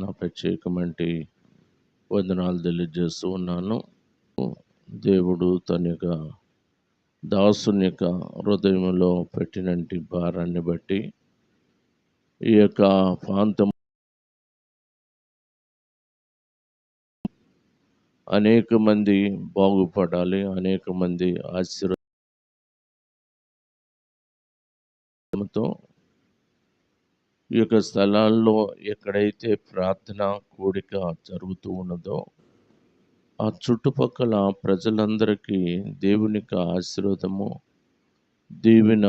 నా ప్రత్యేకమంటి వందనాలు తెలియజేస్తూ ఉన్నాను. దేవుడు తన యొక్క దాసుని యొక్క హృదయంలో పెట్టినంటి భారాన్ని బట్టి ఈ యొక్క ప్రాంతం అనేక మంది బాగుపడాలి అనేక మంది ఆశీర్వాదంతో ఈ యొక్క స్థలాల్లో ఎక్కడైతే ప్రార్థన కూడిక జరుగుతూ ఉన్నదో ఆ చుట్టుపక్కల ప్రజలందరికీ దేవునికి ఆశీర్వాదము దీవెన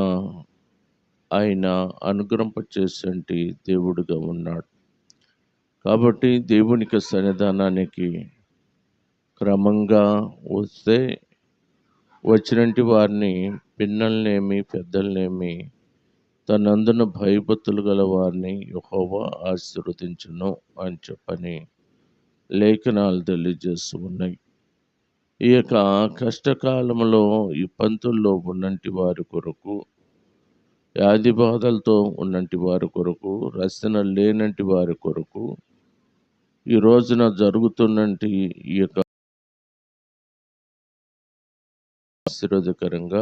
ఆయన అనుగ్రహింపచేసేటి దేవుడుగా ఉన్నాడు. కాబట్టి దేవునికి సన్నిధానానికి క్రమంగా వస్తే వచ్చినటి వారిని పిన్నలనేమి పెద్దలనేమి తనందున భయభక్తులు గల వారిని యహోవా ఆశీర్వదించును అని చెప్పని లేఖనాలు తెలియజేస్తూ ఉన్నాయి. ఈ యొక్క కష్టకాలంలో ఈ పంతుల్లో ఉన్నంటి వారి కొరకు వ్యాధి బాధలతో ఉన్నంటి వారి కొరకు రచన లేనంటి వారి కొరకు ఈ రోజున జరుగుతున్నటి ఈ యొక్క ఆశీర్వదకరంగా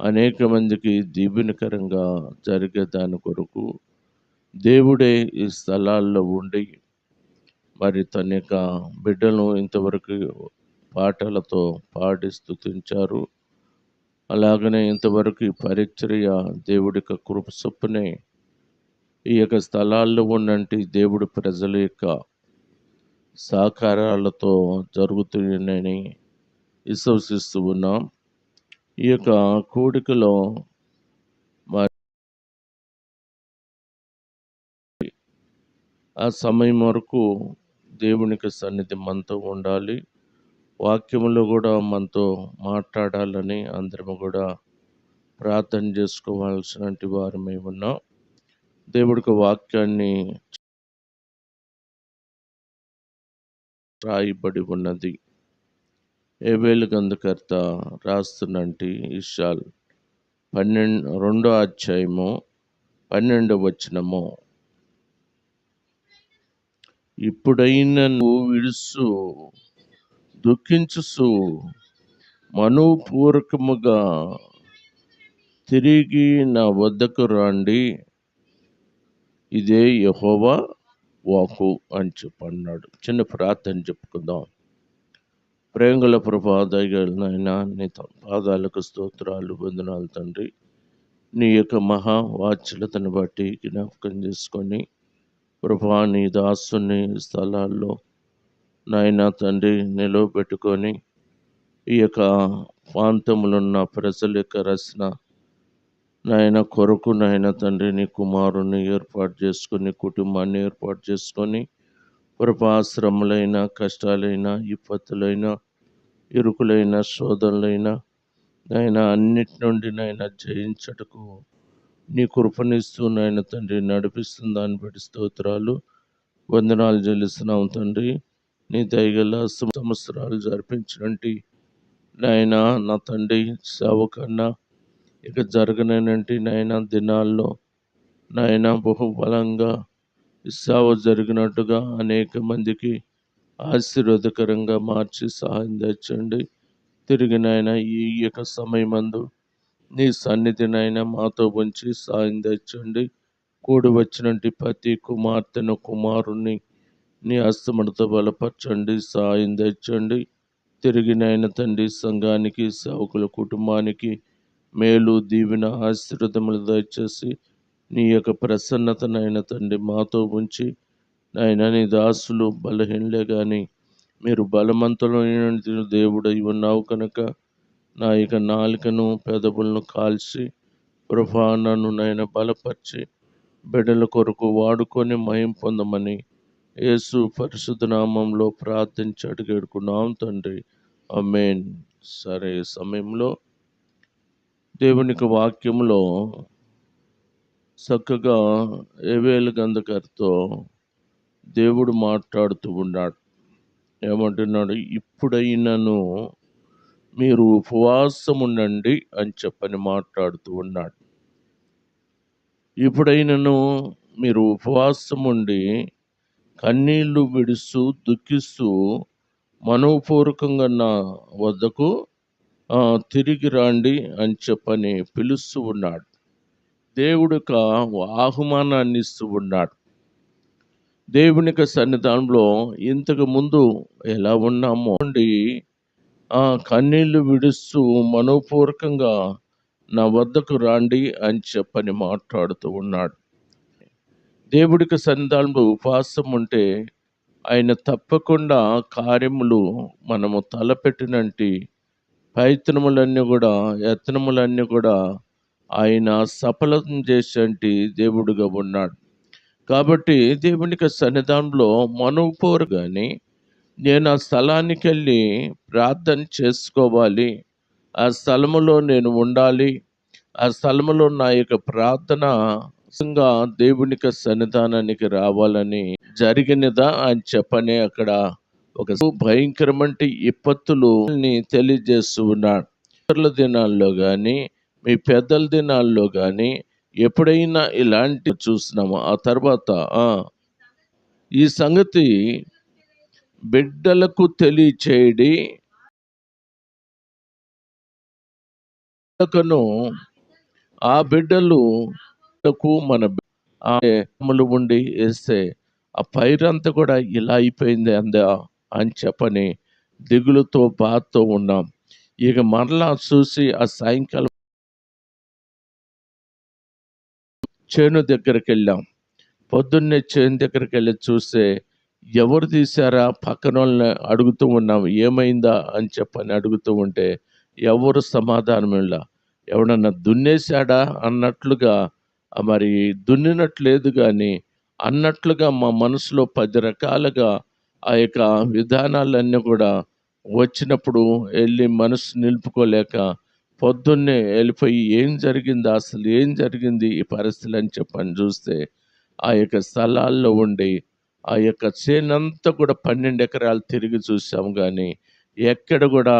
అనేక మందికి దీవెనకరంగా జరిగే దాని కొరకు దేవుడే ఈ స్థలాల్లో ఉండి మరి తన యొక్క బిడ్డలను ఇంతవరకు పాటలతో పాడి స్థుతించారు అలాగనే ఇంతవరకు ఈ పరిచర్య దేవుడి యొక్క కృప చొప్పునే ఈ యొక్క స్థలాల్లో ఉన్నంటి దేవుడి ప్రజల యొక్క సహకారాలతో జరుగుతున్నాయని విశ్వసిస్తూ ఉన్నాం. ఈ యొక్క కూడికలో మరి ఆ సమయం వరకు దేవునికి సన్నిధి మనతో ఉండాలి. వాక్యంలో కూడా మనతో మాట్లాడాలని అందరము కూడా ప్రార్థన చేసుకోవాల్సినటువంటి వారు మేము ఉన్నాం. దేవుడికి వాక్యాన్ని రాయబడి ఉన్నది. ఏబేలు గంధకర్త రాస్తున్నంటి ఇషాల్ పన్నెండు రెండో అధ్యాయము పన్నెండు వచనము. ఇప్పుడైన నువ్వు విడుసు దుఃఖించుసు మనోపూర్వకముగా తిరిగి నా వద్దకు రండి. ఇదే యహోవా వాకు అని చెప్పన్నాడు. చిన్న ప్రార్థన చెప్పుకుందాం. ప్రేంగుల ప్రభాదైనా నీ త- పాదాలకు స్తోత్రాలు వందనాలు తండ్రి. నీ యొక్క మహా వాత్సల్యతను బట్టి జ్ఞాపకం చేసుకొని ప్రభా నీ దాసుని స్థలాల్లో నాయన తండ్రి నిలవబెట్టుకొని ఈ యొక్క ప్రాంతములున్న ప్రజల యొక్క రచన నాయన కొరకు నాయన తండ్రి నీ కుమారుని ఏర్పాటు చేసుకొని కుటుంబాన్ని ఏర్పాటు చేసుకొని కృపాశ్రములైన కష్టాలైనా విపత్తులైన ఇరుకులైన శోధనలైన నాయన అన్నిటి నుండి నాయన జయించటకు నీ కృపనిస్తూ నాయన తండ్రి నడిపిస్తున్న దాన్ని బట్టి స్తోత్రాలు. వందనాలు చెల్లిస్తున్నాం తండ్రి. నీ దయగల సంవత్సరాలు జరిపించినట్టు నాయన నా తండ్రి సేవ కన్నా ఇక జరగనంటే నాయన దినాల్లో నాయన బహుబలంగా సేవ జరిగినట్టుగా అనేక మందికి ఆశీర్వాదకరంగా మార్చి సహాయం తెచ్చండి తిరిగి నాయన ఈ యొక్క సమయమందు నీ సన్నిధినైనా మాతో ఉంచి సాయం తెచ్చండి కూడి వచ్చినట్టు ప్రతి కుమార్తెను కుమారుణ్ణి నీ అస్తమడతో బలపరచండి సాయం తెచ్చండి తిరిగి నాయన తండ్రి సంఘానికి సేవకుల కుటుంబానికి మేలు దీవెన ఆశీర్వదములు దయచేసి నీ యొక్క ప్రసన్నతనైన తండ్రి మాతో ఉంచి నాయన నీ దాసులు బలహీనలే కానీ మీరు బలవంతులైన దేవుడై ఉన్నావు కనుక నా యొక్క నాలుకను పెదవులను కాల్చి ప్రభా నన్ను నాయన బలపరిచి బిడ్డల కొరకు వాడుకొని మయం పొందమని యేసు పరిశుద్ధ నామంలో ప్రార్థించి అడిగేడుకున్నాం తండ్రి. అమేన్ సరే సమయంలో దేవునికి వాక్యంలో చక్కగా ఏవేలు గంధకర్తో దేవుడు మాట్లాడుతూ ఉన్నాడు. ఏమంటున్నాడు? ఇప్పుడైనను మీరు ఉపవాసం ఉండండి అని చెప్పని మాట్లాడుతూ ఉన్నాడు. ఇప్పుడైనను మీరు ఉపవాసం ఉండి కన్నీళ్ళు విడుస్తూ దుఃఖిస్తూ మనోపూర్వకంగా నా వద్దకు తిరిగి రండి అని చెప్పని పిలుస్తూ ఉన్నాడు. దేవుడు ఒక ఆహ్వానాన్ని ఇస్తూ ఉన్నాడు. దేవుని యొక్క సన్నిధానంలో ఇంతకు ముందు ఎలా ఉన్నామో అండి ఆ కన్నీళ్ళు విడుస్తూ మనోపూర్వకంగా నా వద్దకు రాండి అని చెప్పని మాట్లాడుతూ ఉన్నాడు. దేవుడికి సన్నిధానంలో ఉపవాసం ఉంటే ఆయన తప్పకుండా కార్యములు మనము తలపెట్టినంటి పైతనములన్నీ కూడా యత్నములన్నీ కూడా ఆయన సఫలం చేసేంటి దేవుడుగా ఉన్నాడు. కాబట్టి దేవునికి సన్నిధానంలో మనోపూర్ కానీ నేను ఆ స్థలానికి వెళ్ళి ప్రార్థన చేసుకోవాలి. ఆ స్థలములో నేను ఉండాలి. ఆ స్థలములో నా యొక్క ప్రార్థన నిజంగా దేవునికి సన్నిధానానికి రావాలని జరిగినదా అని చెప్పని అక్కడ ఒక భయంకరమంటి విపత్తులు తెలియజేస్తూ ఉన్నాడు. ఇతరుల దినాల్లో కానీ మీ పెద్దల దినాల్లో కానీ ఎప్పుడైనా ఇలాంటి చూసినామో? ఆ తర్వాత ఈ సంగతి బిడ్డలకు తెలియచేయడి. ఆ బిడ్డలు మన బి- అమలు ఉండి వేస్తే ఆ పైరంతా కూడా ఇలా అయిపోయింది అందా అని చెప్పని దిగులుతో బాధతో ఉన్నాం. ఇక మరలా చూసి ఆ సాయంకాలం చేను దగ్గరికి వెళ్ళాం పొద్దున్నే చేను దగ్గరికి వెళ్ళి చూస్తే ఎవరు తీశారా? పక్కన వాళ్ళని అడుగుతూ ఉన్నాం. ఏమైందా? అని చెప్పని అడుగుతూ ఉంటే ఎవరు సమాధానం ఇలా ఎవడన్నా దున్నేశాడా? అన్నట్లుగా మరి దున్నినట్లేదు కానీ అన్నట్లుగా మా మనసులో పది రకాలుగా ఆ యొక్క విధానాలన్నీ కూడా వచ్చినప్పుడు వెళ్ళి మనసు నిలుపుకోలేక పొద్దున్నే వెళ్ళిపోయి ఏం జరిగింది అసలు? ఏం జరిగింది ఈ పరిస్థితులు అని చెప్పని చూస్తే ఆ యొక్క స్థలాల్లో ఉండి ఆ యొక్క చేనంతా కూడా పన్నెండు ఎకరాలు తిరిగి చూసాము కానీ ఎక్కడ కూడా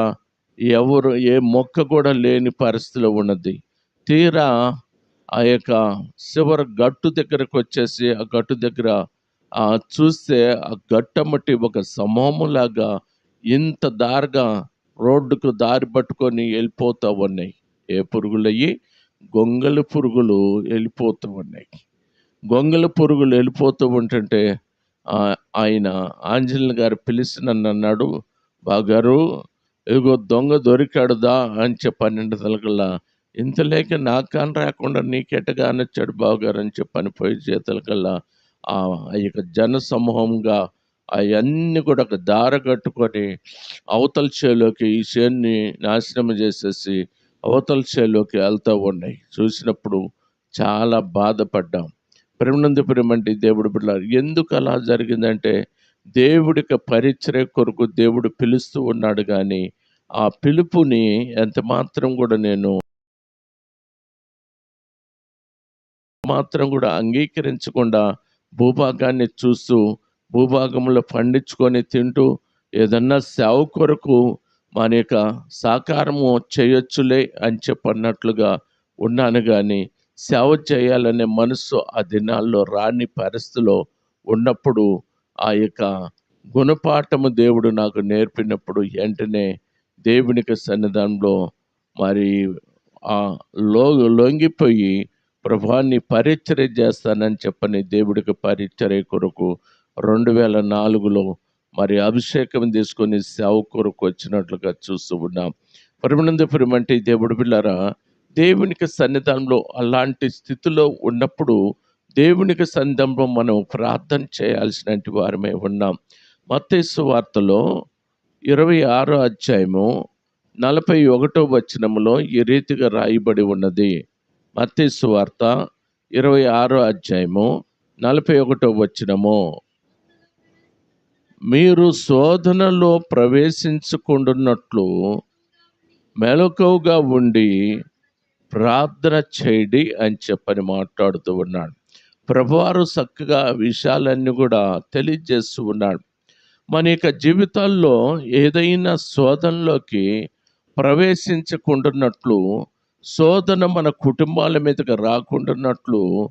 ఎవరు ఏ మొక్క కూడా లేని పరిస్థితిలో ఉన్నది. తీరా ఆ యొక్క చివరి గట్టు దగ్గరకు వచ్చేసి ఆ గట్టు దగ్గర ఆ చూస్తే ఆ గట్టమ్మటి ఒక సమూహంలాగా ఇంత దారిగా రోడ్డుకు దారి పట్టుకొని వెళ్ళిపోతూ ఉన్నాయి ఏ పురుగులయ్యి? గొంగళి పురుగులు వెళ్ళిపోతూ ఉన్నాయి. గొంగళి పురుగులు వెళ్ళిపోతూ ఉంటుంటే ఆ, ఆయన ఆంజనేయులు గారు పిలిచి నన్ను అన్నాడు బాగారు ఇగో దొంగ దొరికాడుదా? అని చెప్పి పన్నెండు తలకల్లా ఇంత లేక నాకు కాని రాకుండా నీకెటగా అనొచ్చాడు బావగారు అని చెప్పని పోయి చేతలకల్లా ఆ ఆ యొక్క జన సమూహంగా అవన్నీ కూడా ఒక దార కట్టుకొని అవతల చేలోకి ఈ చేన్ని నాశనం చేసేసి అవతల చేలోకి వెళ్తూ ఉన్నాయి. చూసినప్పుడు చాలా బాధపడ్డాం. ప్రేమనంద ప్రేమంటే దేవుడు బిడ్డ ఎందుకు అలా జరిగిందంటే దేవుడికి పరిచర్య కొరకు దేవుడు పిలుస్తూ ఉన్నాడు కానీ ఆ పిలుపుని ఎంత మాత్రం కూడా నేను మాత్రం కూడా అంగీకరించకుండా భూభాగాన్ని చూస్తూ భూభాగంలో పండించుకొని తింటూ ఏదన్నా సేవ కొరకు మన యొక్క సాకారము చేయొచ్చులే అని చెప్పన్నట్లుగా ఉన్నాను కానీ సేవ చేయాలనే మనసు ఆ దినాల్లో రాని పరిస్థితిలో ఉన్నప్పుడు ఆ యొక్క గుణపాఠము దేవుడు నాకు నేర్పినప్పుడు వెంటనే దేవునికి సన్నిధానంలో మరి ఆ లో లొంగిపోయి ప్రభాన్ని పరిచర్య చేస్తానని చెప్పని దేవుడికి పరిచర్య కొరకు రెండు వేల నాలుగులో మరి అభిషేకం తీసుకొని సేవ కొరకు వచ్చినట్లుగా చూస్తూ ఉన్నాం. పరిమణంద అంటే దేవుడు పిల్లరా దేవునికి సన్నిధానంలో అలాంటి స్థితిలో ఉన్నప్పుడు దేవునికి సందంభం మనం ప్రార్థన చేయాల్సిన వారమే ఉన్నాం. మత్తేసు వార్తలో ఇరవై ఆరో అధ్యాయము నలభై ఒకటో వచనములో ఈ రీతిగా రాయబడి ఉన్నది. మత్తేసు వార్త ఇరవై ఆరో అధ్యాయము నలభై ఒకటో వచనము. మీరు శోధనలో ప్రవేశించుకుంటున్నట్లు మెలకువగా ఉండి ప్రార్థన చేయడి అని చెప్పని మాట్లాడుతూ ఉన్నాడు. ప్రభువారు చక్కగా విషయాలన్నీ కూడా తెలియజేస్తూ ఉన్నాడు. మన యొక్క జీవితాల్లో ఏదైనా శోధనలోకి ప్రవేశించకుండాన్నట్లు శోధన మన కుటుంబాల మీదకి రాకుండాన్నట్లు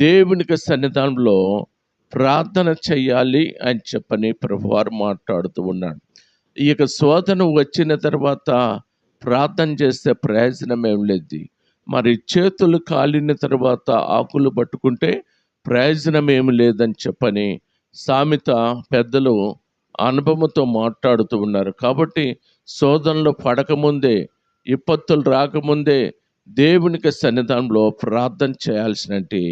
దేవునికి సన్నిధానంలో ప్రార్థన చెయ్యాలి అని చెప్పని ప్రభువారు మాట్లాడుతూ ఉన్నాడు. ఈ యొక్క శోధన వచ్చిన తర్వాత ప్రార్థన చేస్తే ప్రయోజనం ఏం లేదు మరి చేతులు కాలిన తర్వాత ఆకులు పట్టుకుంటే ప్రయోజనం ఏమి లేదని చెప్పని సామెత పెద్దలు అనుభవంతో మాట్లాడుతూ ఉన్నారు. కాబట్టి శోధనలు పడకముందే విపత్తులు రాకముందే దేవునికి సన్నిధానంలో ప్రార్థన చేయాల్సినట్టు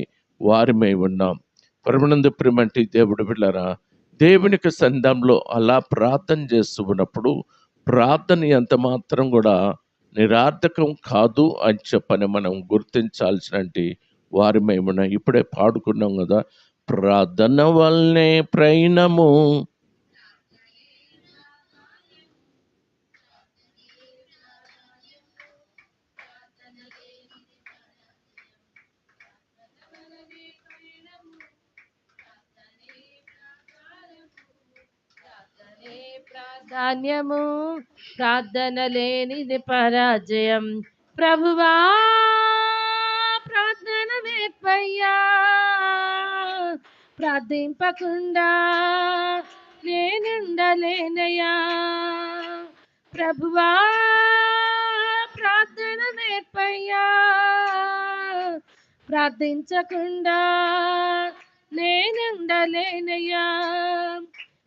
వారిమై ఉన్నాం. పరమానంద ప్రిమంటి దేవుడు బిళ్ళరా దేవునికి సంధంలో అలా ప్రార్థన చేస్తూ ఉన్నప్పుడు ప్రార్థన ఎంత మాత్రం కూడా నిరార్థకం కాదు అని చెప్పని మనం గుర్తించాల్సినటి వారి మేమున ఇప్పుడే పాడుకున్నాం కదా ప్రార్థన వల్లనే ప్రయాణము ధాన్యము ప్రార్థన లేనిది పరాజయం. ప్రభువా ప్రార్థన వేపయ్యా ప్రార్థింపకుండా నేనుండలేనయ్యా. ప్రభువా ప్రార్థన నేర్పయ్యా ప్రార్థించకుండా నేనుండలేనయ్యా.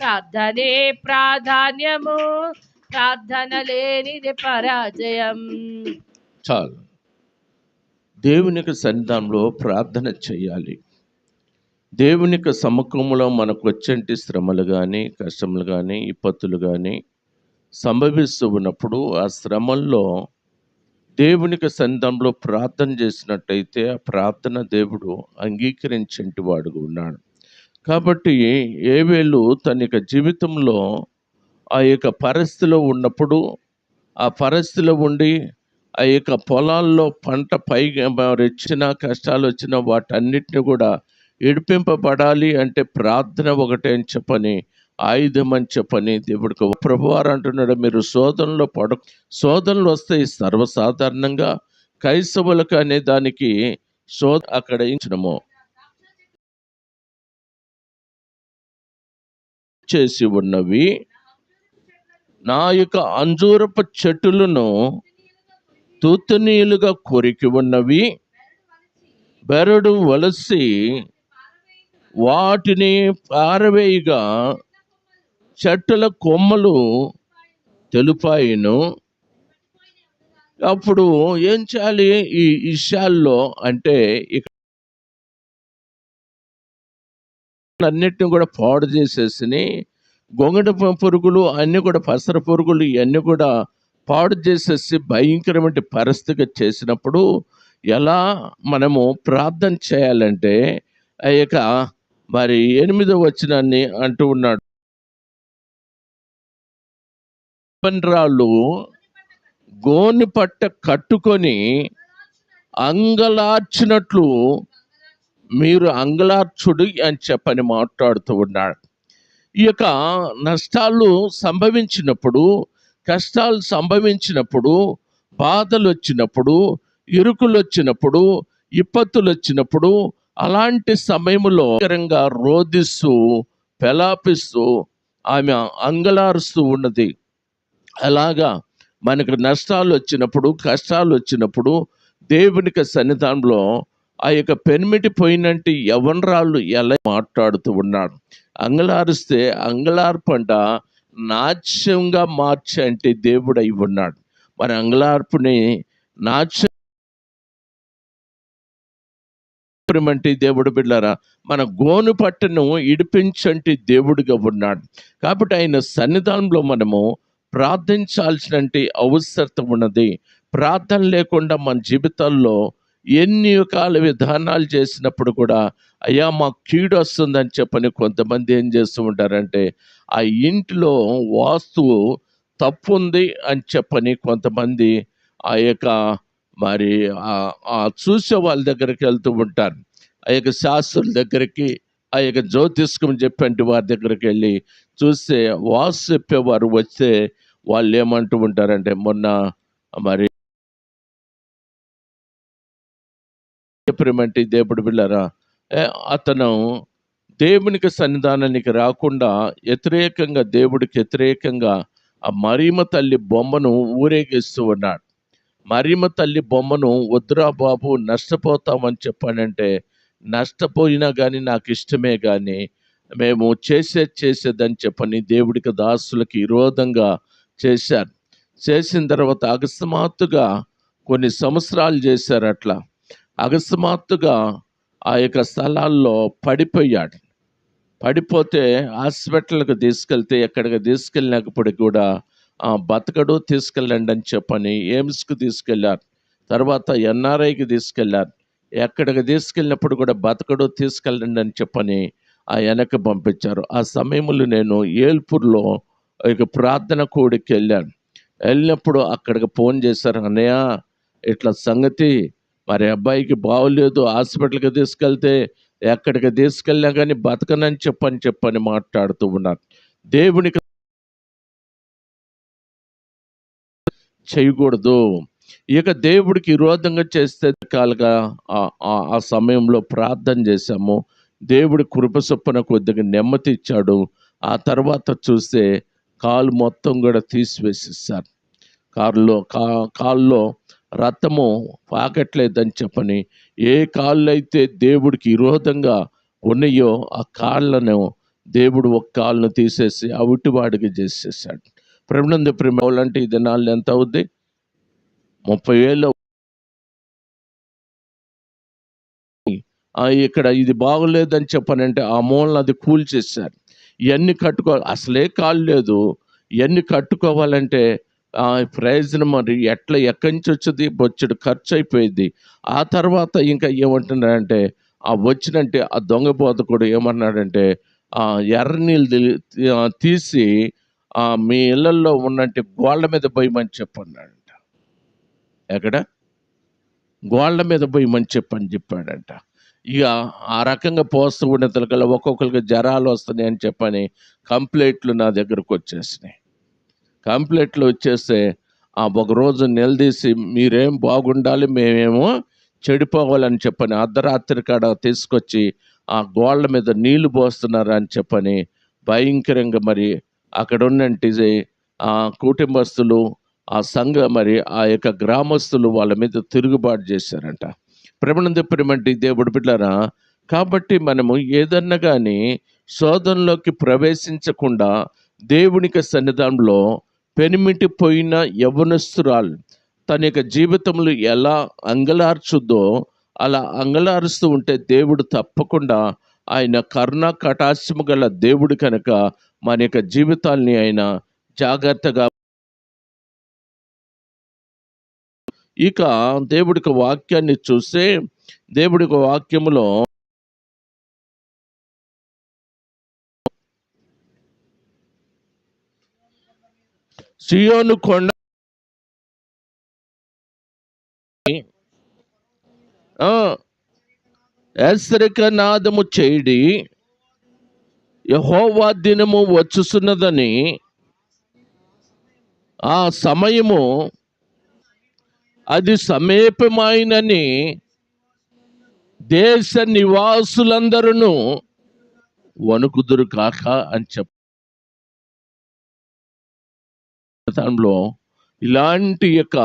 ప్రార్థనే ప్రాధాన్యము ప్రార్థన లేనిది పరాజయం. చాలు. దేవునికి సన్నిధానంలో ప్రార్థన చేయాలి. దేవునికి సముఖంలో మనకు వచ్చేటి శ్రమలు కానీ కష్టములు కానీ విపత్తులు కానీ సంభవిస్తూ ఉన్నప్పుడు ఆ శ్రమల్లో దేవునికి సందంలో ప్రార్థన చేసినట్టయితే ఆ ప్రార్థన దేవుడు అంగీకరించేటి వాడుగా ఉన్నాడు. కాబట్టి ఏవేళ్ళు తన యొక్క జీవితంలో ఆ యొక్క పరిస్థితిలో ఉన్నప్పుడు ఆ పరిస్థితిలో ఉండి ఆ యొక్క పొలాల్లో పంట పైగా మరి వచ్చిన కష్టాలు వచ్చిన వాటన్నిటిని కూడా ఇడిపింపబడాలి అంటే ప్రార్థన ఒకటే అని చెప్పని ఆయుధం అని చెప్పని దేవుడికి ప్రభువారు అంటున్నాడు మీరు శోధనలో పడ శోధనలు వస్తాయి సర్వసాధారణంగా క్రైస్తవులకు అనే దానికి శోధ అక్కడ ఇచ్చినము. చేసి ఉన్నవి. నా యొక్క అంజూరపు చెట్టులను తూతునీలుగా కొరికి ఉన్నవి. బెరడు వలసి వాటిని పారవేయగా చెట్టుల కొమ్మలు తెలుపాయిను. అప్పుడు ఏం చేయాలి? ఈ విషయాల్లో అంటే ఇక్కడ అన్నిటిని కూడా పాడు చేసేసి గొంగట పురుగులు అన్నీ కూడా పసర పురుగులు ఇవన్నీ కూడా పాడు చేసేసి భయంకరమైన పరిస్థితిగా చేసినప్పుడు ఎలా మనము ప్రార్థన చేయాలంటే ఆ యొక్క మరి ఎనిమిదో వచ్చినాన్ని అంటూ ఉన్నాడు. రాళ్ళు గోని పట్ట కట్టుకొని అంగలార్చినట్లు మీరు అంగలార్చుడు అని చెప్పని మాట్లాడుతూ ఉన్నాడు. ఈ యొక్క నష్టాలు సంభవించినప్పుడు కష్టాలు సంభవించినప్పుడు బాధలు వచ్చినప్పుడు ఇరుకులు వచ్చినప్పుడు విపత్తులు వచ్చినప్పుడు అలాంటి సమయంలో భయంకరంగా రోధిస్తూ పెలాపిస్తూ ఆమె అంగలారుస్తూ ఉన్నది. అలాగా మనకు నష్టాలు వచ్చినప్పుడు కష్టాలు వచ్చినప్పుడు దేవునికి సన్నిధానంలో ఆ యొక్క పెనిమిటి పోయినంటి యవనరాళ్ళు ఎలా మాట్లాడుతూ ఉన్నాడు అంగలారిస్తే అంగలార్పంట నాట్యంగా మార్చి అంటే దేవుడు అయి ఉన్నాడు. మరి అంగలార్పుని నాట్యం అంటే దేవుడు బిడ్డారా మన గోను పట్టను ఇడిపించంటి దేవుడిగా ఉన్నాడు. కాబట్టి ఆయన సన్నిధానంలో మనము ప్రార్థించాల్సిన అవసరత ఉన్నది. ప్రార్థన లేకుండా మన జీవితాల్లో ఎన్ని రకాల విధానాలు చేసినప్పుడు కూడా అయ్యా మాకు కీడు వస్తుందని చెప్పని కొంతమంది ఏం చేస్తూ ఉంటారంటే ఆ ఇంటిలో వాస్తువు తప్పు ఉంది అని చెప్పని కొంతమంది ఆ యొక్క మరి ఆ- ఆ చూసే వాళ్ళ దగ్గరికి వెళ్తూ ఉంటారు. ఆ యొక్క శాస్త్రుల దగ్గరికి ఆ యొక్క జ్యోతిష్కం చెప్పండి వారి దగ్గరికి వెళ్ళి చూస్తే వాసు చెప్పేవారు వస్తే వాళ్ళు ఏమంటూ ఉంటారంటే మొన్న మరి చెప్పమంటే దేవుడు బిళ్ళరా అతను దేవునికి సన్నిధానానికి రాకుండా వ్యతిరేకంగా దేవుడికి వ్యతిరేకంగా ఆ మరీమ తల్లి బొమ్మను ఊరేగిస్తూ ఉన్నాడు. మరీమ తల్లి బొమ్మను వద్దురా బాబు నష్టపోతామని చెప్పానంటే నష్టపోయినా కానీ నాకు ఇష్టమే కానీ మేము చేసేది చేసేదని చెప్పని దేవుడికి దాసులకి విరోధంగా చేశారు. చేసిన తర్వాత అకస్మాత్తుగా కొన్ని సంవత్సరాలు చేశారు అట్లా. అకస్మాత్తుగా ఆ యొక్క స్థలాల్లో పడిపోయాడు. పడిపోతే హాస్పిటల్కి తీసుకెళ్తే ఎక్కడికి తీసుకెళ్ళినప్పటికీ కూడా ఆ, బతకడు తీసుకెళ్ళండి అని చెప్పని ఎయిమ్స్కి తీసుకెళ్ళారు తర్వాత ఎన్ఆర్ఐకి తీసుకెళ్ళారు ఎక్కడికి తీసుకెళ్ళినప్పుడు కూడా బతకడు తీసుకెళ్ళండి అని చెప్పని ఆ వెనక్కి పంపించారు. ఆ సమయంలో నేను ఏల్పూర్లో ఒక ప్రార్థన కూడికి వెళ్ళాను. వెళ్ళినప్పుడు అక్కడికి ఫోన్ చేశారు అన్నయ్య ఇట్లా సంగతి మరి అబ్బాయికి బాగోలేదు హాస్పిటల్కి తీసుకెళ్తే ఎక్కడికి తీసుకెళ్ళినా కానీ బతకనని చెప్పని చెప్పని మాట్లాడుతూ ఉన్నారు. దేవునికి చేయకూడదు. ఇక దేవుడికి విరోధంగా చేస్తే కాలుగా ఆ- ఆ- సమయంలో ప్రార్థన చేశాము. దేవుడి కృప చొప్పున కొద్దిగా నెమ్మది ఇచ్చాడు. ఆ తర్వాత చూస్తే కాలు మొత్తం కూడా తీసివేసేసారు కారులో కా కాల్లో రథము పాకట్లేదని చెప్పని ఏ కాళ్ళు అయితే దేవుడికి విరోధంగా ఉన్నాయో ఆ కాళ్ళను దేవుడు ఒక కాళ్ళను తీసేసి అవిటివాడికి చేసేసాడు ప్రభునంద ప్రేమ అంటే ఈ దినాలు ఎంత అవుద్ది? ముప్పై వేలు ఇక్కడ ఇది బాగోలేదని చెప్పనంటే ఆ మూలను అది కూల్చేశారు. ఇవన్నీ కట్టుకో అసలే కాలు లేదు. ఇవన్నీ కట్టుకోవాలంటే ఆ ప్రయోజనం మరి ఎట్లా ఎక్కడి నుంచి వచ్చేది? బొచ్చుడు ఖర్చు అయిపోయింది ఆ తర్వాత ఇంకా ఏమంటున్నాడంటే ఆ వచ్చినంటే ఆ దొంగ బోధకుడు ఏమన్నాడంటే ఆ ఎర్ర నీళ్ళు తీసి ఆ మీ ఇళ్ళల్లో ఉన్నట్టు గోళ్ళ మీద పోయమని చెప్పన్నాడంట. ఎక్కడ? గోళ్ళ మీద పోయమని చెప్పని చెప్పాడంట. ఇక ఆ రకంగా పోస్తూ ఉండేతలకల్లా ఒక్కొక్కరికి జ్వరాలు వస్తున్నాయి అని చెప్పని కంప్లైంట్లు నా దగ్గరకు వచ్చేసినాయి. కంప్లైంట్లు వచ్చేస్తే ఆ ఒక రోజు నిలదీసి మీరేం బాగుండాలి మేమేమో చెడిపోవాలని చెప్పని అర్ధరాత్రి కాడ తీసుకొచ్చి ఆ గోళ్ళ మీద నీళ్ళు పోస్తున్నారు అని చెప్పని భయంకరంగా మరి అక్కడ ఉన్నంటి ఆ కుటుంబస్తులు ఆ సంఘ మరి ఆ యొక్క గ్రామస్తులు వాళ్ళ మీద తిరుగుబాటు చేశారంట. ప్రమణం ప్రేమంటి దేవుడు బిడ్డారా కాబట్టి మనము ఏదన్నా కానీ శోధనలోకి ప్రవేశించకుండా దేవునికి సన్నిధానంలో పెనిమిటిపోయిన యవనస్తురాలు తన యొక్క జీవితంలో ఎలా అంగలార్చుద్దో అలా అంగలారుస్తూ ఉంటే దేవుడు తప్పకుండా ఆయన కరుణ కటాశము గల దేవుడు కనుక మన యొక్క జీవితాల్ని ఆయన జాగ్రత్తగా ఇక దేవుడికి వాక్యాన్ని చూస్తే దేవుడికి వాక్యములో సియోను కొండ ఆ, హెచ్చరిక నాదము చేయడి యహోవా దినము వచ్చుసున్నదని ఆ సమయము అది సమీపమైనని దేశ నివాసులందరూ వణుకుదురు కాక అని చెప్ప దానిలో ఇలాంటి యొక్క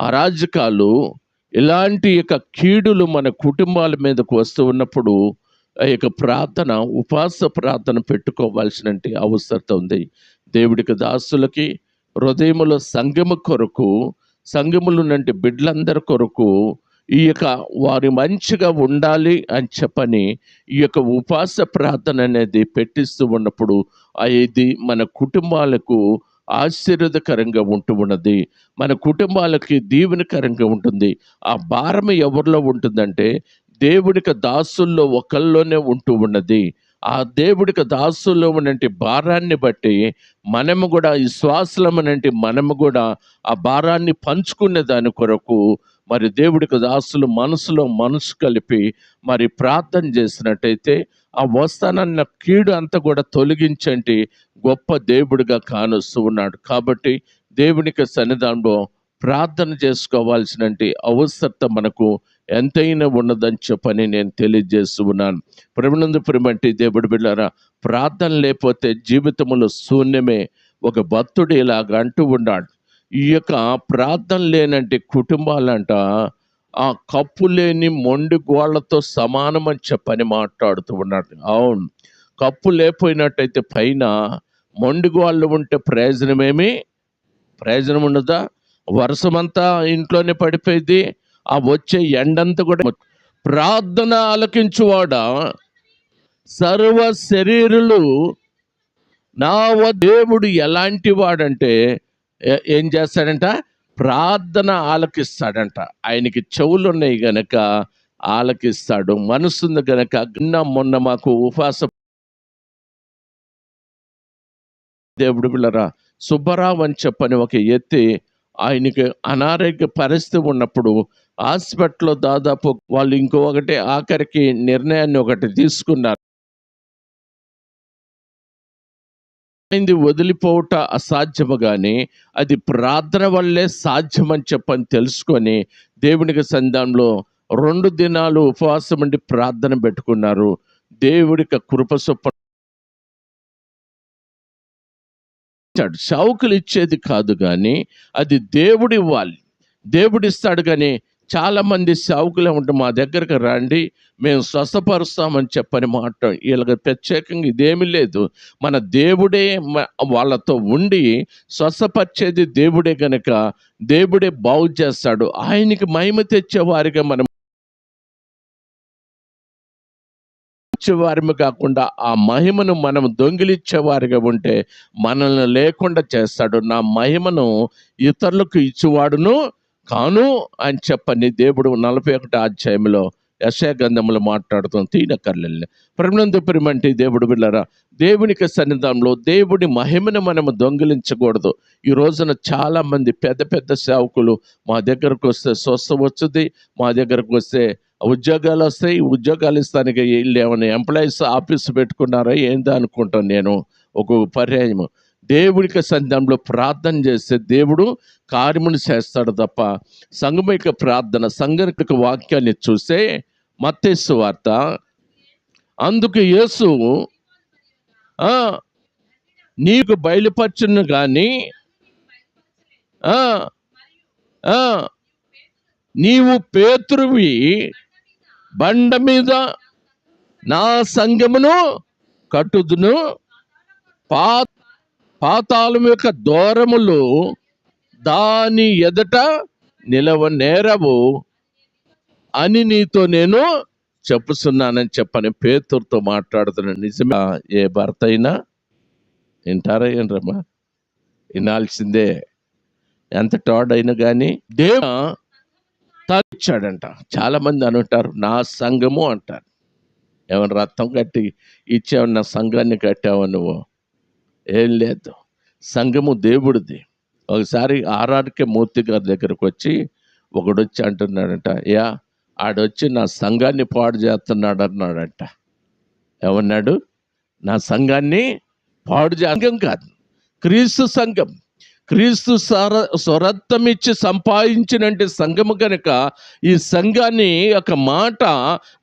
అరాజకాలు ఇలాంటి యొక్క కీడులు మన కుటుంబాల మీదకు వస్తూ ఉన్నప్పుడు ఆ యొక్క ప్రార్థన ఉపాస ప్రార్థన పెట్టుకోవాల్సిన అవసరత ఉంది. దేవుడికి దాసులకి హృదయములో సంగము కొరకు సంఘములు నుండి బిడ్డలందరి కొరకు ఈ యొక్క వారి మంచిగా ఉండాలి అని చెప్పని ఈ యొక్క ఉపాస ప్రార్థన అనేది పెట్టిస్తూ ఉన్నప్పుడు అది ఇది మన కుటుంబాలకు ఆశీర్వదకరంగా ఉంటూ ఉన్నది. మన కుటుంబాలకి దీవెనకరంగా ఉంటుంది. ఆ భారం ఎవరిలో ఉంటుందంటే దేవుడికి దాసుల్లో ఒకళ్ళలోనే ఉంటూ ఉన్నది. ఆ దేవుడికి దాసుల్లో ఉన్నటి భారాన్ని బట్టి మనము కూడా ఈ శ్వాసలమనంటి మనము కూడా ఆ భారాన్ని పంచుకునే దాని కొరకు మరి దేవుడికి దాసులు మనసులో మనసు కలిపి మరి ప్రార్థన చేసినట్టయితే ఆ వస్తానన్న కీడు అంతా కూడా తొలగించండి. గొప్ప దేవుడిగా కానొస్తూ ఉన్నాడు. కాబట్టి దేవునికి సన్నిధానంలో ప్రార్థన చేసుకోవాల్సిన అవసరత మనకు ఎంతైనా ఉన్నదని చెప్పని నేను తెలియజేస్తూ ఉన్నాను. ప్రభునందు ప్రేమంటి దేవుడు బిళ్ళారా ప్రార్థన లేకపోతే జీవితంలో శూన్యమే ఒక భక్తుడు ఇలాగ అంటూ ఉన్నాడు. ఈ యొక్క ప్రార్థన లేనంటే కుటుంబాలంట ఆ కప్పు లేని మొండి గోళ్ళతో సమానమని చెప్పని మాట్లాడుతూ ఉన్నాడు. అవును. కప్పు లేకపోయినట్టయితే పైన మొండిగోళ్ళు ఉంటే ప్రయోజనమేమి? ప్రయోజనం ఉండదా వర్షమంతా ఇంట్లోనే పడిపోయింది. ఆ వచ్చే ఎండంతా కూడా ప్రార్థన ఆలకించువాడ? సర్వ శరీరులు నా దేవుడు ఎలాంటి వాడంటే ఏం చేస్తాడంట? ప్రార్థన ఆలకిస్తాడంట. ఆయనకి చెవులు ఉన్నాయి గనక ఆలకిస్తాడు మనసుంది గనక. నిన్న మొన్న మాకు ఉపవాస దేవుడు పిల్లరా సుబ్బరావు అని చెప్పని ఒక ఎత్తి ఆయనకి అనారోగ్య పరిస్థితి ఉన్నప్పుడు హాస్పిటల్లో దాదాపు వాళ్ళు ఇంకొకటి ఆఖరికి నిర్ణయాన్ని ఒకటి తీసుకున్నారు. అయింది వదిలిపోవట అసాధ్యము కానీ అది ప్రార్థన వల్లే సాధ్యమని చెప్పని తెలుసుకొని దేవునికి సంధానంలో రెండు దినాలు ఉపవాసం ఉండి ప్రార్థన పెట్టుకున్నారు. దేవుడికి కృప ఇచ్చాడు. షౌకులు ఇచ్చేది కాదు కానీ అది దేవుడు ఇవ్వాలి దేవుడు ఇస్తాడు కానీ చాలామంది మంది ఉంటే ఉంటాం మా దగ్గరకు రండి మేము స్వస్థపరుస్తామని చెప్పని మాట వీళ్ళకి ప్రత్యేకంగా ఇదేమీ లేదు. మన దేవుడే వాళ్ళతో ఉండి స్వస్థపరిచేది దేవుడే కనుక దేవుడే బాగు చేస్తాడు. ఆయనకి మహిమ తెచ్చే వారిగా మనం వారిని కాకుండా ఆ మహిమను మనం దొంగిలిచ్చేవారిగా ఉంటే మనల్ని లేకుండా చేస్తాడు. నా మహిమను ఇతరులకు ఇచ్చేవాడును కాను అని చెప్పని దేవుడు నలభై ఒకటి అధ్యాయంలో యశాగంధములు మాట్లాడుతాం తీనకర్లెల్ని. ప్రమనందు ప్రిమంటి దేవుడు బిళ్ళరా దేవునికి సన్నిధానంలో దేవుడి మహిమను మనము దొంగిలించకూడదు. ఈ రోజున చాలామంది పెద్ద పెద్ద సేవకులు మా దగ్గరకు వస్తే స్వస్థ వచ్చుది మా దగ్గరకు వస్తే ఉద్యోగాలు వస్తాయి ఉద్యోగాలు ఇస్తానికి వీళ్ళు ఏమైనా ఎంప్లాయీస్ ఆఫీస్ పెట్టుకున్నారా ఏంది అనుకుంటాను నేను. ఒక పర్యాయము. దేవుడికి సంఘంలో ప్రార్థన చేస్తే దేవుడు కార్యములు చేస్తాడు తప్ప సంఘమిక ప్రార్థన సంఘరిక వాక్యాన్ని చూస్తే మత్తేసు వార్త. అందుకు యేసు నీకు బయలుపరచును కానీ నీవు పేతురువి బండ మీద నా సంగమును కట్టుదును. పా పాతాళం యొక్క దూరములు దాని ఎదట నిలవ నేరవు అని నీతో నేను చెప్పుతున్నానని చెప్పని పేతురుతో మాట్లాడుతున్న నిజమే. ఏ భర్త అయినా వింటారా ఏంటమ్మా వినాల్సిందే. ఎంత తోడైనా కానీ దేవ ఇచ్చాడంట చాలామంది అని అనుంటారు నా సంఘము అంటారు. ఏమైనా రక్తం కట్టి ఇచ్చావు నా సంఘాన్ని కట్టావు నువ్వు? ఏం లేదు. సంఘము దేవుడిది. ఒకసారి ఆర్ఆర్కే మూర్తి గారి దగ్గరకు వచ్చి ఒకడు వచ్చి అంటున్నాడంట యా ఆడొచ్చి నా సంఘాన్ని పాడు చేస్తున్నాడు అన్నాడంట ఏమన్నాడు? నా సంఘాన్ని పాడు చే సంఘం కాదు క్రీస్తు సంఘం. క్రీస్తు స్వర స్వరత్వం ఇచ్చి సంపాదించినంటే సంఘము కనుక ఈ సంఘాన్ని ఒక మాట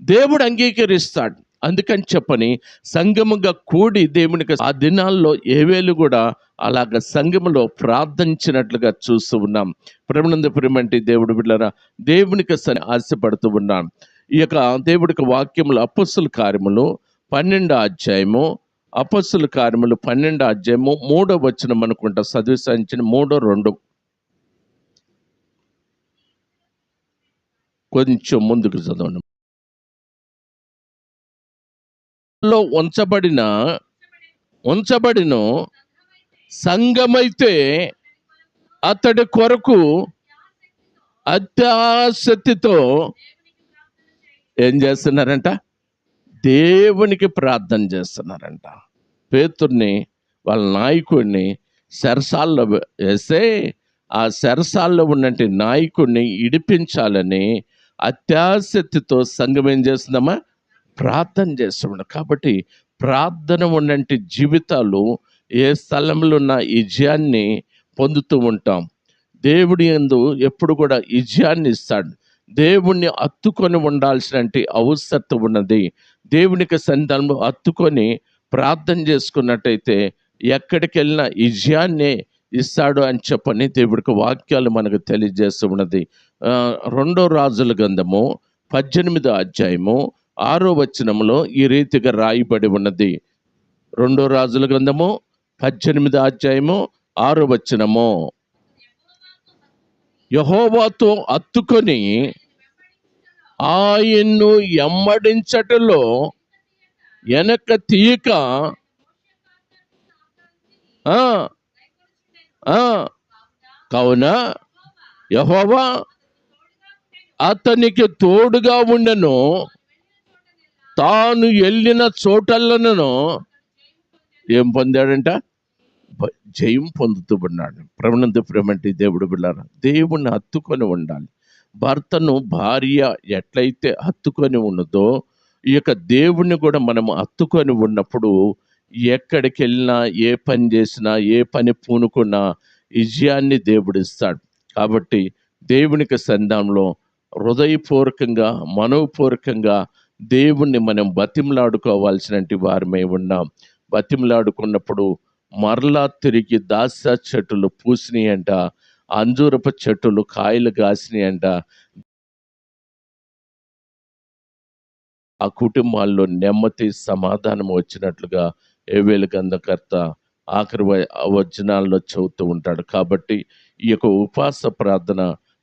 దేవుడు అంగీకరిస్తాడు. అందుకని చెప్పని సంఘముగా కూడి దేవునికి ఆ దినాల్లో ఏవేలు కూడా అలాగ సంఘములో ప్రార్థించినట్లుగా చూస్తూ ఉన్నాం. ప్రేమనంద ప్రేమంటి దేవుడు బిడ్డరా దేవునికి సని ఆశపడుతూ ఉన్నాం. ఈ యొక్క దేవుడికి వాక్యములు అపస్సుల కార్యములు పన్నెండో అధ్యాయము అపస్సుల కార్యములు పన్నెండు అధ్యాయము మూడో వచనం అనుకుంటా చదివి మూడో రెండు. కొంచెం ముందుకు చదవండి. లో ఉంచబడిన ఉంచబడిన సంఘమైతే అతడి కొరకు అత్యాసక్తితో ఏం చేస్తున్నారంట? దేవునికి ప్రార్థన చేస్తున్నారంట. పేతుర్ని వాళ్ళ నాయకుడిని సెరసాల్లో వేస్తే ఆ సెరసాల్లో ఉన్నట్టు నాయకుడిని ఇడిపించాలని అత్యాసక్తితో సంఘం ఏం చేస్తుందమ్మా? ప్రార్థన చేస్తున్నాడు కాబట్టి ప్రార్థన ఉన్నంటి జీవితాలు ఏ స్థలంలో ఉన్న విజయాన్ని పొందుతూ ఉంటాం. దేవుడి ఎందు ఎప్పుడు కూడా విజయాన్ని ఇస్తాడు. దేవుణ్ణి అత్తుకొని ఉండాల్సిన అవసరం ఉన్నది. దేవునికి సంతానంలో అత్తుకొని ప్రార్థన చేసుకున్నట్టయితే ఎక్కడికి వెళ్ళినా విజయాన్ని ఇస్తాడు అని చెప్పని దేవుడికి వాక్యాలు మనకు తెలియజేస్తూ ఉన్నది. రెండో రాజుల గంధము పద్దెనిమిదో అధ్యాయము ఆరో వచనంలో ఈ రీతిగా రాయబడి ఉన్నది. రెండో రాజుల గ్రంథము పద్దెనిమిదో అధ్యాయము ఆరో వచనము. యహోవాతో అత్తుకొని ఆయన్ను ఎమ్మడించటలో వెనక తీయక ఆ, కావున యహోవా అతనికి తోడుగా ఉండను. తాను వెళ్ళిన చోటలను ఏం పొందాడంట? జయం పొందుతూ ఉన్నాడు. ప్రవణంత ప్రేమంటే దేవుడు బిళ్ళారా? దేవుణ్ణి హత్తుకొని ఉండాలి. భర్తను భార్య ఎట్లయితే హత్తుకొని ఉన్నదో ఈ యొక్క దేవుణ్ణి కూడా మనం హత్తుకొని ఉన్నప్పుడు ఎక్కడికి వెళ్ళినా ఏ పని చేసినా ఏ పని పూనుకున్నా విజయాన్ని దేవుడిస్తాడు. కాబట్టి దేవునికి సంధానంలో హృదయపూర్వకంగా మనోపూర్వకంగా దేవుణ్ణి మనం బతిమలాడుకోవాల్సిన వారమే ఉన్నాం. బతిమలాడుకున్నప్పుడు మరలా తిరిగి దాస చెట్టులు పూసినాయి అంట అంజూరపు చెట్టులు కాయలు కాసినాయంట ఆ కుటుంబాల్లో నెమ్మది సమాధానం వచ్చినట్లుగా ఏవేలు గంధకర్త ఆఖరి వచనాల్లో చదువుతూ ఉంటాడు. కాబట్టి ఈ యొక్క ఉపాస ప్రార్థన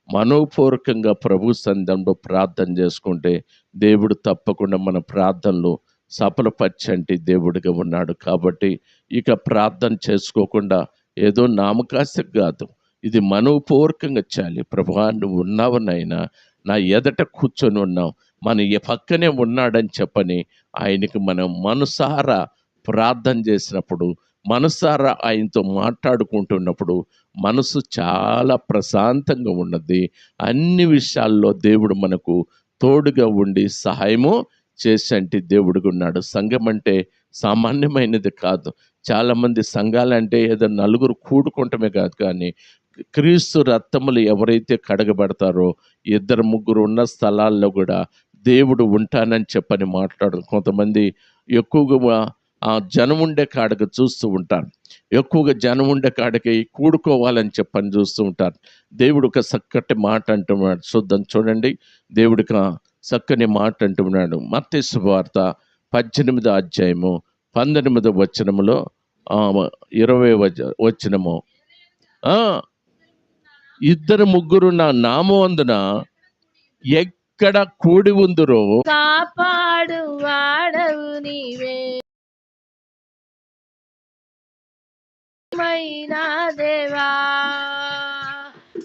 మనోపూర్వకంగా ప్రభు సందంలో ప్రార్థన చేసుకుంటే దేవుడు తప్పకుండా మన ప్రార్థనలు సఫలపరచంటి దేవుడిగా ఉన్నాడు. కాబట్టి ఇక ప్రార్థన చేసుకోకుండా ఏదో నామకాశం కాదు. ఇది మనోపూర్వకంగా చాలి. ప్రభా నువ్వు ఉన్నావనైనా నా ఎదట కూర్చొని ఉన్నావు. మన ఏ పక్కనే ఉన్నాడని చెప్పని ఆయనకి మనం మనసారా ప్రార్థన చేసినప్పుడు మనసారా ఆయనతో మాట్లాడుకుంటున్నప్పుడు మనసు చాలా ప్రశాంతంగా ఉన్నది. అన్ని విషయాల్లో దేవుడు మనకు తోడుగా ఉండి సహాయము చేసంటి దేవుడికి ఉన్నాడు. సంఘం అంటే సామాన్యమైనది కాదు. చాలామంది సంఘాలంటే ఏదో నలుగురు కూడుకుంటమే కాదు కానీ క్రీస్తు రక్తములు ఎవరైతే కడగబడతారో ఇద్దరు ముగ్గురు ఉన్న స్థలాల్లో కూడా దేవుడు ఉంటానని చెప్పని మాట్లాడు కొంతమంది ఎక్కువగా ఆ జనం ఉండే కాడకు చూస్తూ ఉంటారు. ఎక్కువగా జనం ఉండే కాడకి కూడుకోవాలని చెప్పని చూస్తూ ఉంటారు. దేవుడు ఒక చక్కటి మాట అంటున్నాడు. చూద్దాం చూడండి. దేవుడికి చక్కని మాట అంటున్నాడు. మత్తయి వార్త పద్దెనిమిదో అధ్యాయము పంతొమ్మిదో వచనములో ఇరవై వచనము. ఇద్దరు ముగ్గురు నా నామందున ఎక్కడ కూడి ఉందురో కాపాడు వాడవు నీవే దేవా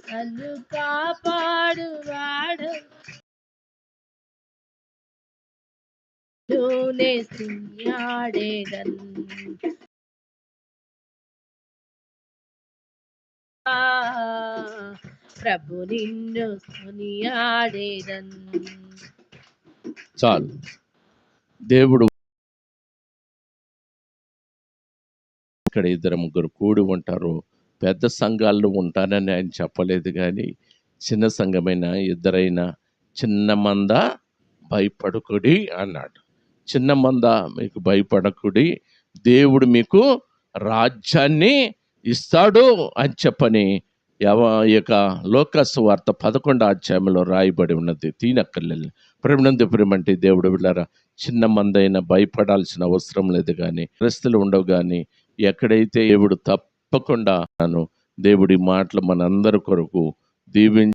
నన్ను కాపాడు వాడవు నూనె ప్రభు నిన్ను కొనియాడేదన్. చాలు. దేవుడు ఇక్కడ ఇద్దరు ముగ్గురు కూడి ఉంటారు. పెద్ద సంఘాల్లో ఉంటానని ఆయన చెప్పలేదు కానీ చిన్న సంఘమైన ఇద్దరైనా చిన్న మంద భయపడకుడి అన్నాడు. చిన్న మంద మీకు భయపడకుడి. దేవుడు మీకు రాజ్యాన్ని ఇస్తాడు అని చెప్పని యవ యొక్క లోకస్ వార్త పదకొండు అధ్యాయంలో రాయబడి ఉన్నది. తీనక్కర్లేదు. ప్రేమనంది ప్రేమంటే దేవుడు వెళ్ళారా చిన్న మందైనా భయపడాల్సిన అవసరం లేదు కానీ పరిస్థితులు ఉండవు కానీ ఎక్కడైతే దేవుడు తప్పకుండా నన్ను దేవుడి మాటలు మనందరి కొరకు దీవించగాక